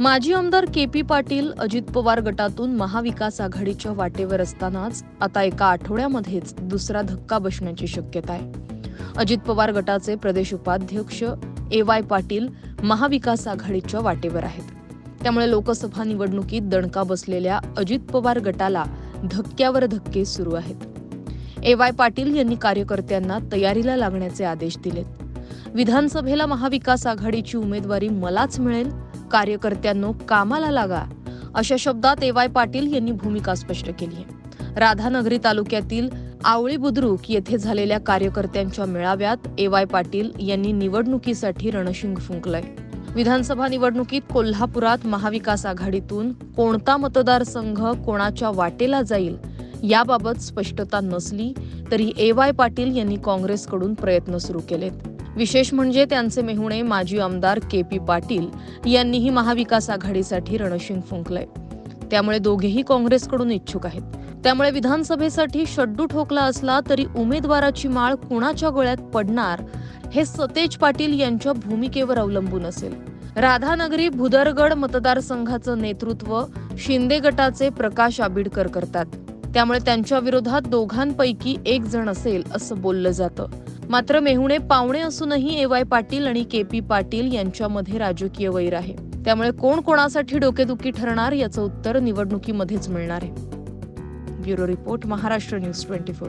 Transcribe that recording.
माजी आमदार K P Patil Ajit Pawar गटातून महाविकास आघाडीच्या वाटेवर असतानाच आता एका आठवड्यामध्येच दुसरा धक्का बसण्याची शक्यता आहे. अजित पवार गटाचे प्रदेश उपाध्यक्ष ए वाय पाटील महाविकास आघाडीच्या वाटेवर आहेत. त्यामुळे लोकसभा निवडणुकीत दणका बसलेल्या अजित पवार गटाला धक्क्यावर धक्के सुरू आहेत. ए वाय पाटील यांनी कार्यकर्त्यांना तयारीला लागण्याचे आदेश दिलेत. विधानसभेला महाविकास आघाडीची उमेदवारी मलाच मिळेल कार्यकर्त्यांनो कामाला लागा. अशा शब्दात ए वाय पाटील यांनी भूमिका स्पष्ट केली आहे. राधानगरी तालुक्यातील आवळी बुद्रुक येथे झालेल्या कार्यकर्त्यांच्या मेळाव्यात ए वाय पाटील यांनी निवडणुकीसाठी रणशिंग फुंकलंय. विधानसभा निवडणुकीत कोल्हापुरात महाविकास आघाडीतून कोणता मतदारसंघ कोणाच्या वाटेला जाईल याबाबत स्पष्टता नसली तरी ए वाय पाटील यांनी काँग्रेसकडून प्रयत्न सुरू केलेत. विशेष म्हणजे त्यांचे मेहुणे माजी आमदार के पी पाटील यांनीही महाविकास आघाडीसाठी रणशिंग फुंकलंय. त्यामुळे दोघेही काँग्रेसकडून इच्छुक आहेत. त्यामुळे विधानसभेसाठी शड्डू ठोकला असला तरी उमेदवाराची माळ कुणाच्या गोळ्यात पडणार हे सतेज पाटील यांच्या भूमिकेवर अवलंबून असेल. राधानगरी भुदरगड मतदारसंघाचं नेतृत्व शिंदे गटाचे प्रकाश आबिडकर करतात. त्यामुळे त्यांच्या विरोधात दोघांपैकी एक जण असेल असं बोललं जातं. मात्र मेहुणे पावणे असूनही ए वाय पाटील आणि के पी पाटील यांच्यामध्ये राजकीय वैर आहे. त्यामुळे कोण कोणासाठी डोकेदुखी ठरणार याचं उत्तर निवडणुकीमध्येच मिळणार आहे. Bureau report Maharashtra news twenty four.